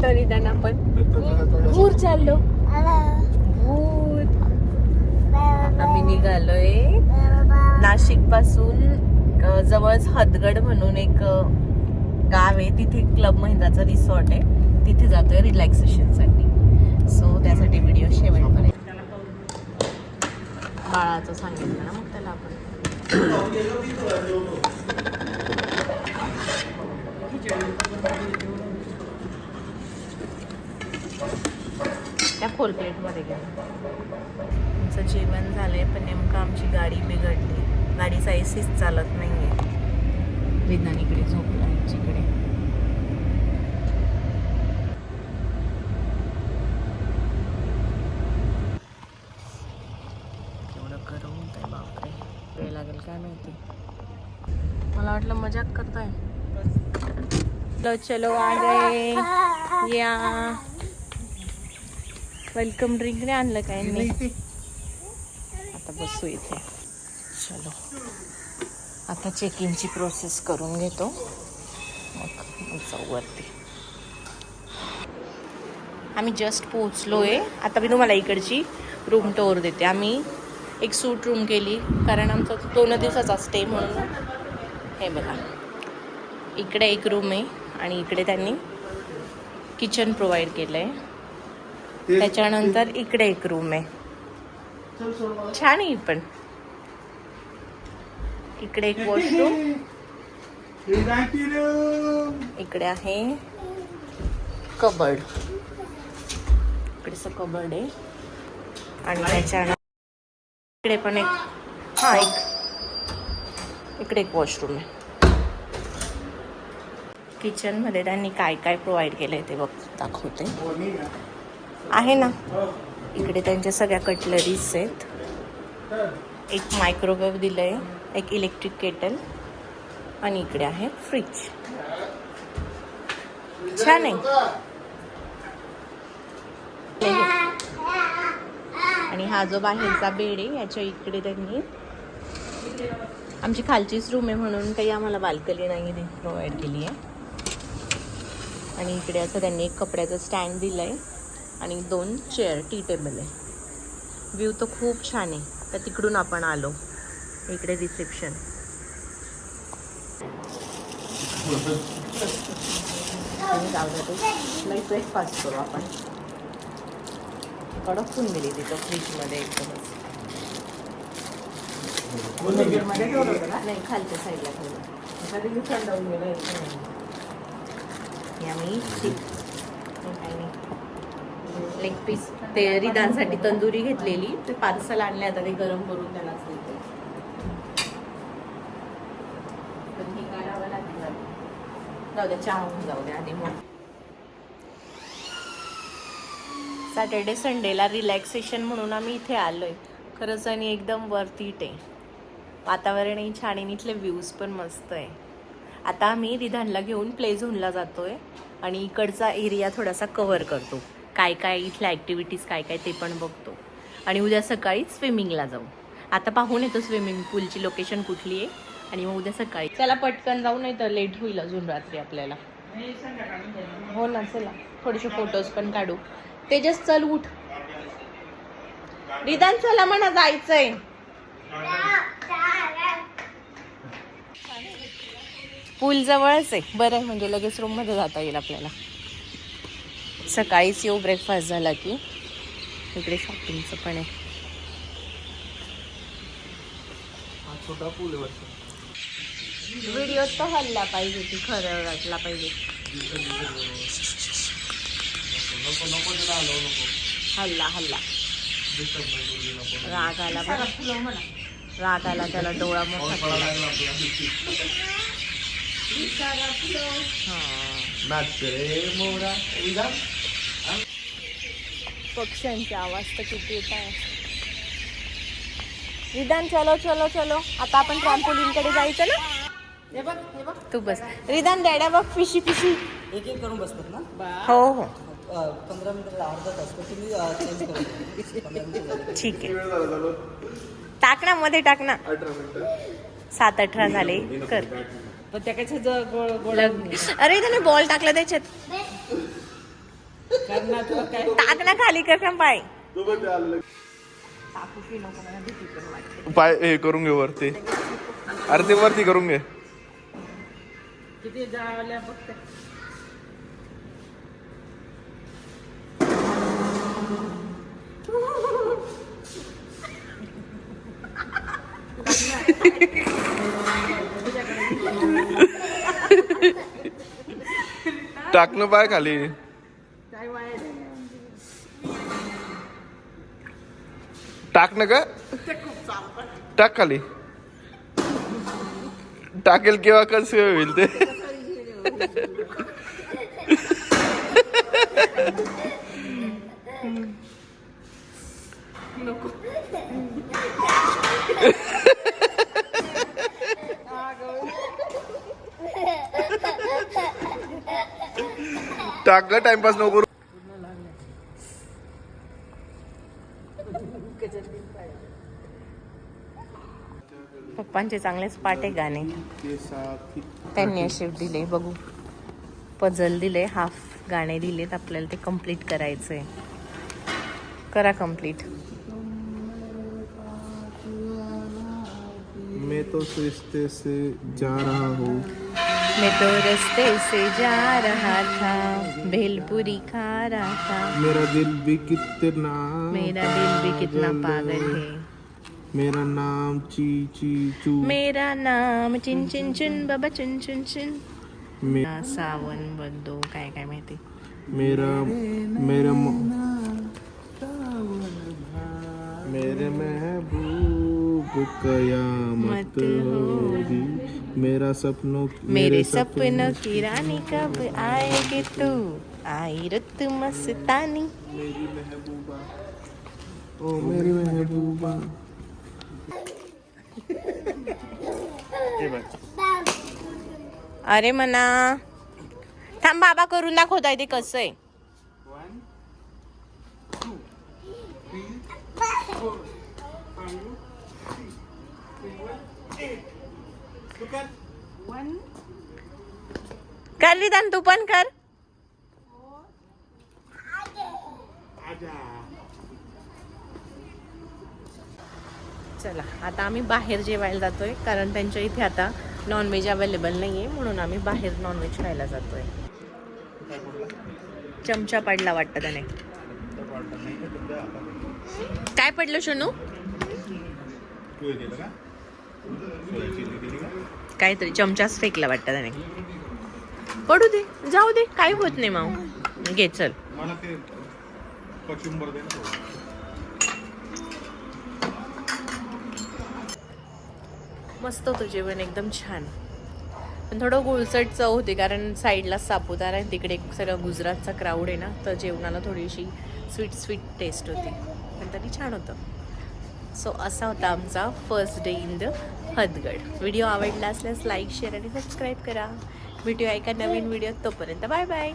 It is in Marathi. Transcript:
ऑटो रिटर्न आपण भूर चाललो. भूर. आम्ही निघालोय नाशिकपासून जवळच हदगड म्हणून एक गाव आहे. तिथे क्लब महिंद्राचा रिसॉर्ट आहे. तिथे जातोय रिलॅक्सेशनसाठी सो त्यासाठी व्हिडिओ शेवटपर्यंत. बाळाचं सांगितलं ना मग त्याला आपण. खोल प्लेटमध्ये घ्या आमचं जेवण झालंय पण नेमकं आमची गाडी बिघडली. गाडीचा एसीच चालत नाहीये. विज्ञान इकडे झोपला आमच्याकडे. केवढं गरम होत आहे बापरे. वेळ लागेल काय माहिती. मला वाटलं मजाक करताय. चलो चलो आ गए या. वेलकम ड्रिंक नाही आणलं काय नाही? आता बसू इथे. चलो. आता चेक इनची प्रोसेस करून घेतो. मग मग जाऊ वरती. आम्ही जस्ट पोचलो आहे आता मी तुम्हाला इकडची रूम टोर देते. आम्ही एक सूट रूम केली. कारण आमचा दोन दिवसाचा स्टे म्हणून. हे बघा. इकडे एक रूम आहे आणि इकडे त्यांनी किचन प्रोव्हाइड केलं आहे त्याच्यानंतर इकडे एक रूम आहे. छान आहे पण. इकडे एक वॉशरूम इकडे आहे कबर्ड इकडेच कबर्ड आहे. आणि त्याच्यानं इकडे पण एक हा एक इकडे एक वॉशरूम आहे. किचनमध्ये त्यांनी काय काय प्रोव्हाइड केलं आहे ते बघ दाखवते. आहे ना? इकडे त्यांच्या सगळ्या कटलरीज आहेत. एक मायक्रोवेव्ह दिलं आहे एक इलेक्ट्रिक केटल आणि इकडे आहे फ्रीज छान आहे. आणि हा जो बाहेरचा बेड आहे याच्या इकडे त्यांनी आमची खालचीच रूम आहे म्हणून काही आम्हाला बाल्कनी नाही प्रोव्हाइड केली आहे आणि इकडे असं त्यांनी एक कपड्याचं स्टँड दिलं आहे आणि दोन चेअर टी टेबल आहे. व्ह्यू तर खूप छान आहे. तर तिकडून आपण आलो. इकडे रिसेप्शन द्या ब्रेकफास्ट करू आपण. कडक होऊन दिली तिथं फ्रीजमध्ये एकदमच. नाही खालच्या साईडला ठेवलं. आम्ही चिक काही नाही. लेग पीस ते रिदांसाठी तंदुरी घेतलेली. ते पार्सल आणले आता ते गरम करून त्याला जाऊ द्या चहा होऊन जाऊ द्या आधी मग. सॅटर्डे संडेला रिलॅक्सेशन म्हणून आम्ही इथे आलोय. खरंच आणि एकदम वरतीट आहे वातावरणही छान आणि इथले व्ह्यूज पण मस्त आहे. आता आम्ही रिधानला घेऊन प्ले झोनला जातोय. आणि इकडचा एरिया थोडासा कव्हर करतो. काय काय इथल्या ॲक्टिव्हिटीज काय काय ते पण बघतो. आणि उद्या सकाळी स्विमिंगला जाऊ. आता पाहून येतो स्विमिंग पूलची लोकेशन कुठली आहे आणि मग उद्या सकाळी. चला पटकन जाऊ नाही तर लेट होईल अजून रात्री आपल्याला. हो ना चला. थोडेसे फोटोज पण काढू. तेजस चल उठ. रिदान चला म्हणा जायचंय. पूल जवळच आहे. बरं आहे म्हणजे लगेच रूममध्ये जाता येईल आपल्याला. सकाळीच येऊ ब्रेकफास्ट झाला की. इकडे शॉपिंगचं पण आहे. व्हिडिओ तो हल्ला पाहिजे ती खरं वाटला पाहिजे. हल्ला हल्ला. राग आला राग आला त्याला डोळा मोठा केला. हा. पक्ष्यांचे आवाज तर किती येत आहे. रिदान चलो चलो चलो. आता आपण ट्रॅम्पोलिनकडे जायचं ना? तू बस. रिदान डॅडा बघ पिशी पिशी. एक एक करून बसतात ना? हो हो. पंधरा मिनिटं अर्धा तास तुम्ही चेंज करून ठीक आहे. टाक ना मध्ये टाक ना. सात अठरा झाले. कर. पण त्या गोळ अरे त्याने बॉल टाकला त्याच्यात. टाक ना खाली कर ना पाय पाय हे करून घे वरती. अरे ते वरती करून घे. किती जावल्या फक्त. टाकणं पाय खाली. टाक ना का टाक खाली. टाकेल केव्हा कसं होईल ते. टाक ग टाइमपास नको करू. पप्पांचे चांगलेच पाटे गाणे. त्यांनी असे दिले बघू. पझल दिले हाफ गाणे दिलेत आपल्याला ते कंप्लीट करायचंय. करा कंप्लीट मैं तो रिश्ते से जा रहा हूँ। मैं तो रास्ते से जा रहा था भेलपुरी खा रहा था। मेरा दिल भी कितना मेरा दिल भी कितना पागल है। मेरा नाम ची ची चू। मेरा नाम चिन चिन चिन बाबा चिन चिन चिन। मे, सावन बद्दो काय काय माहिती? मेरा मेरा मेरे महबूब कयामत मत होगी। मेरा सपनों मेरे सपनों की रानी कब आएगी तू? आई रुत मस्तानी। मेरी महबूबा। ओ मेरी महबूबा। अरे मना। थांब बाबा करून दाखवताय ते कसं आहे. कर. विधान तू पण कर. चला आता आम्ही बाहेर जेवायला जातोय कारण त्यांच्या इथे आता नॉनव्हेज अवेलेबल नाही आहे म्हणून आम्ही बाहेर नॉनव्हेज खायला जातोय. चमचा पडला वाटतं त्याने. काय पडलं शनू? काहीतरी चमचाच फेकला वाटतं त्याने. पडू दे जाऊ दे काही होत नाही मग घे चल. मला ते कचुंबर दे ना मस्त होतं जेवण एकदम छान. पण थोडं गुळसट चव होती कारण साईडला सापुतारा आहे तिकडे सगळं गुजरातचा क्राऊड आहे ना तर जेवणाला थोडीशी स्वीट स्वीट टेस्ट होती. पण तरी छान होतं. सो असा होता आमचा first day in the Hadgad. Video आवडला असल्यास लाईक शेअर आणि सबस्क्राईब करा. भेटूया एका नवीन व्हिडिओ तोपर्यंत बाय बाय